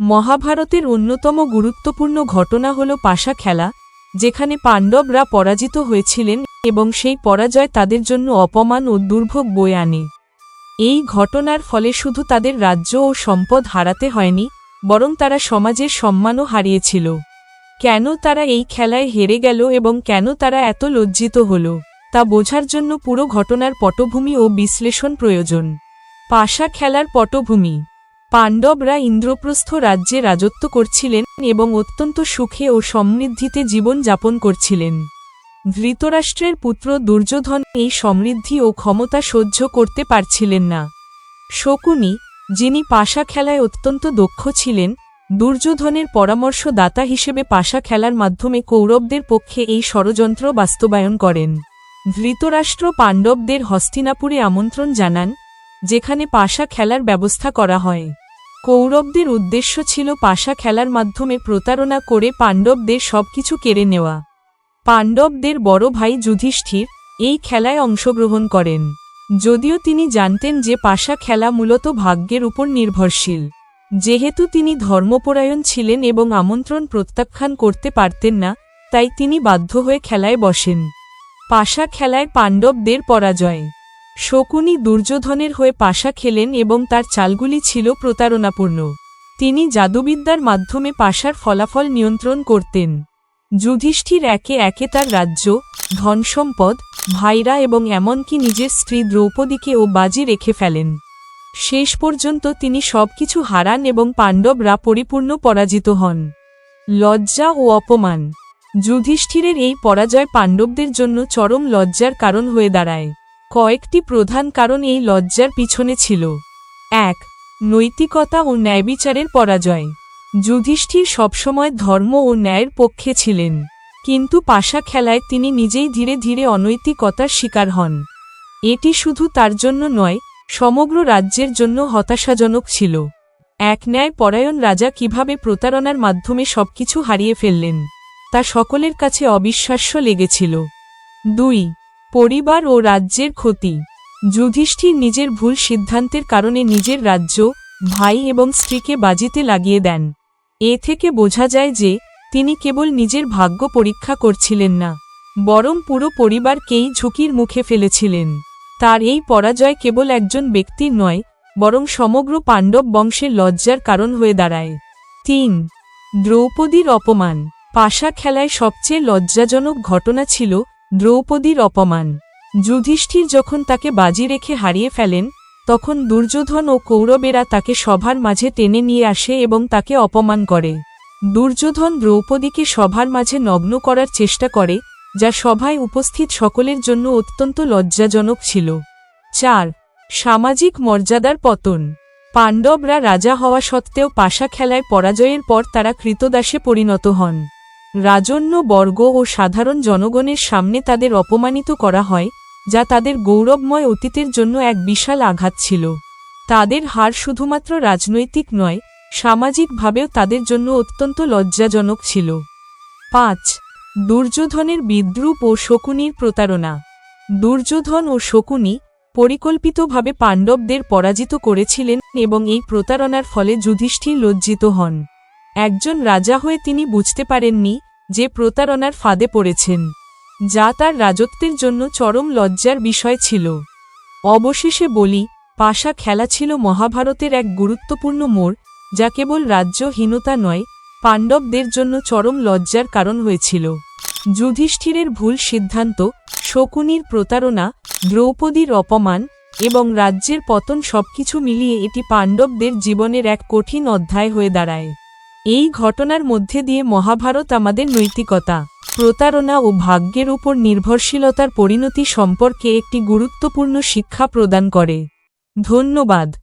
মহাভারতের অন্যতম গুরুত্বপূর্ণ ঘটনা হল পাশা খেলা, যেখানে পাণ্ডবরা পরাজিত হয়েছিলেন এবং সেই পরাজয় তাদের জন্য অপমান ও দুর্ভোগ বয়ে আনে। এই ঘটনার ফলে শুধু তাদের রাজ্য ও সম্পদ হারাতে হয়নি, বরং তারা সমাজের সম্মানও হারিয়েছিল। কেন তারা এই খেলায় হেরে গেল এবং কেন তারা এত লজ্জিত হল, তা বোঝার জন্য পুরো ঘটনার পটভূমি ও বিশ্লেষণ প্রয়োজন। পাশা খেলার পটভূমি পাণ্ডবরা ইন্দ্রপ্রস্থ রাজ্যে রাজত্ব করছিলেন এবং অত্যন্ত সুখে ও সমৃদ্ধিতে জীবন যাপন করছিলেন। ধৃতরাষ্ট্রের পুত্র দুর্যোধন এই সমৃদ্ধি ও ক্ষমতা সহ্য করতে পারছিলেন না। শকুনি, যিনি পাশা খেলায় অত্যন্ত দক্ষ ছিলেন, দুর্যোধনের পরামর্শদাতা হিসেবে পাশা খেলার মাধ্যমে কৌরবদের পক্ষে এই ষড়যন্ত্র বাস্তবায়ন করেন। ধৃতরাষ্ট্র পাণ্ডবদের হস্তিনাপুরে আমন্ত্রণ জানান যেখানে পাশা খেলার ব্যবস্থা করা হয়। কৌরবদের উদ্দেশ্য ছিল পাশা খেলার মাধ্যমে প্রতারণা করে পাণ্ডবদের সবকিছু কেড়ে নেওয়া। পাণ্ডবদের বড় ভাই যুধিষ্ঠির এই খেলায় অংশগ্রহণ করেন। যদিও তিনি জানতেন যে পাশা খেলা মূলত ভাগ্যের উপর নির্ভরশীল। যেহেতু তিনি ধর্মপরায়ণ ছিলেন এবং আমন্ত্রণ প্রত্যাখ্যান করতে পারতেন না, তাই তিনি বাধ্য হয়ে খেলায় বসেন। পাশা খেলায় পাণ্ডবদের পরাজয়। শকুনি দুর্যোধনের হয়ে পাশা খেলেন এবং তার চালগুলি ছিল প্রতারণাপূর্ণ। তিনি জাদুবিদ্যার মাধ্যমে পাশার ফলাফল নিয়ন্ত্রণ করতেন। যুধিষ্ঠির একে একে তার রাজ্য, ধনসম্পদ, ভাইরা এবং এমনকি নিজের স্ত্রী দ্রৌপদীকে ও বাজি রেখে ফেলেন। শেষ পর্যন্ত তিনি সবকিছু হারান এবং পাণ্ডবরা পরিপূর্ণ পরাজিত হন। লজ্জা ও অপমান। যুধিষ্ঠিরের এই পরাজয় পাণ্ডবদের জন্য চরম লজ্জার কারণ হয়ে দাঁড়ায়। কয়েকটি প্রধান কারণ এই লজ্জার পিছনে ছিল। এক, নৈতিকতা ও ন্যায়বিচারের পরাজয়। যুধিষ্ঠির সবসময় ধর্ম ও ন্যায়ের পক্ষে ছিলেন, কিন্তু পাশা খেলায় তিনি নিজেই ধীরে ধীরে অনৈতিকতার শিকার হন। এটি শুধু তার জন্য নয়, সমগ্র রাজ্যের জন্য হতাশাজনক ছিল। এক ন্যায় পরায়ণ রাজা কীভাবে প্রতারণার মাধ্যমে সবকিছু হারিয়ে ফেললেন, তা সকলের কাছে অবিশ্বাস্য লেগেছিল। দুই পরিবার ও রাজ্যের ক্ষতি। যুধিষ্ঠির নিজের ভুল সিদ্ধান্তের কারণে নিজের রাজ্য, ভাই এবং স্ত্রীকে বাজিতে লাগিয়ে দেন। এ থেকে বোঝা যায় যে, তিনি কেবল নিজের ভাগ্য পরীক্ষা করছিলেন না, বরং পুরো পরিবারকেই ঝুঁকির মুখে ফেলেছিলেন। তার এই পরাজয় কেবল একজন ব্যক্তির নয়, বরং সমগ্র পাণ্ডব বংশের লজ্জার কারণ হয়ে দাঁড়ায়। তিন, দ্রৌপদীর অপমান। পাশা খেলায় সবচেয়ে লজ্জাজনক ঘটনা ছিল দ্রৌপদীর অপমান। যুধিষ্ঠির যখন তাকে বাজি রেখে হারিয়ে ফেলেন, তখন দুর্যোধন ও কৌরবেরা তাকে সভার মাঝে টেনে নিয়ে আসে এবং তাকে অপমান করে। দুর্যোধন দ্রৌপদীকে সভার মাঝে নগ্ন করার চেষ্টা করে, যা সভায় উপস্থিত সকলের জন্য অত্যন্ত লজ্জাজনক ছিল। চার, সামাজিক মর্যাদার পতন। পাণ্ডবরা রাজা হওয়া সত্ত্বেও পাশা খেলায় পরাজয়ের পর তারা কৃতদাসে পরিণত হন। রাজন্য বর্গ ও সাধারণ জনগণের সামনে তাদের অপমানিত করা হয়, যা তাদের গৌরবময় অতীতের জন্য এক বিশাল আঘাত ছিল। তাদের হার শুধুমাত্র রাজনৈতিক নয়, সামাজিকভাবেও তাদের জন্য অত্যন্ত লজ্জাজনক ছিল। পাঁচ, দুর্যোধনের বিদ্রুপ ও শকুনির প্রতারণা। দুর্যোধন ও শকুনি পরিকল্পিতভাবে পাণ্ডবদের পরাজিত করেছিলেন এবং এই প্রতারণার ফলে যুধিষ্ঠির লজ্জিত হন। একজন রাজা হয়ে তিনি বুঝতে পারেননি যে প্রতারণার ফাঁদে পড়েছেন, যা তার রাজত্বের জন্য চরম লজ্জার বিষয় ছিল। অবশেষে বলি, পাশা খেলা ছিল মহাভারতের এক গুরুত্বপূর্ণ মোড়, যা কেবল রাজ্যহীনতা নয়, পাণ্ডবদের জন্য চরম লজ্জার কারণ হয়েছিল। যুধিষ্ঠিরের ভুল সিদ্ধান্ত, শকুনির প্রতারণা, দ্রৌপদীর অপমান এবং রাজ্যের পতন সবকিছু মিলিয়ে এটি পাণ্ডবদের জীবনের এক কঠিন অধ্যায় হয়ে দাঁড়ায়। এই ঘটনার মধ্যে দিয়ে মহাভারত আমাদের নৈতিকতা, প্রতারণা ও ভাগ্যের উপর নির্ভরশীলতার পরিণতি সম্পর্কে একটি গুরুত্বপূর্ণ শিক্ষা প্রদান করে। ধন্যবাদ।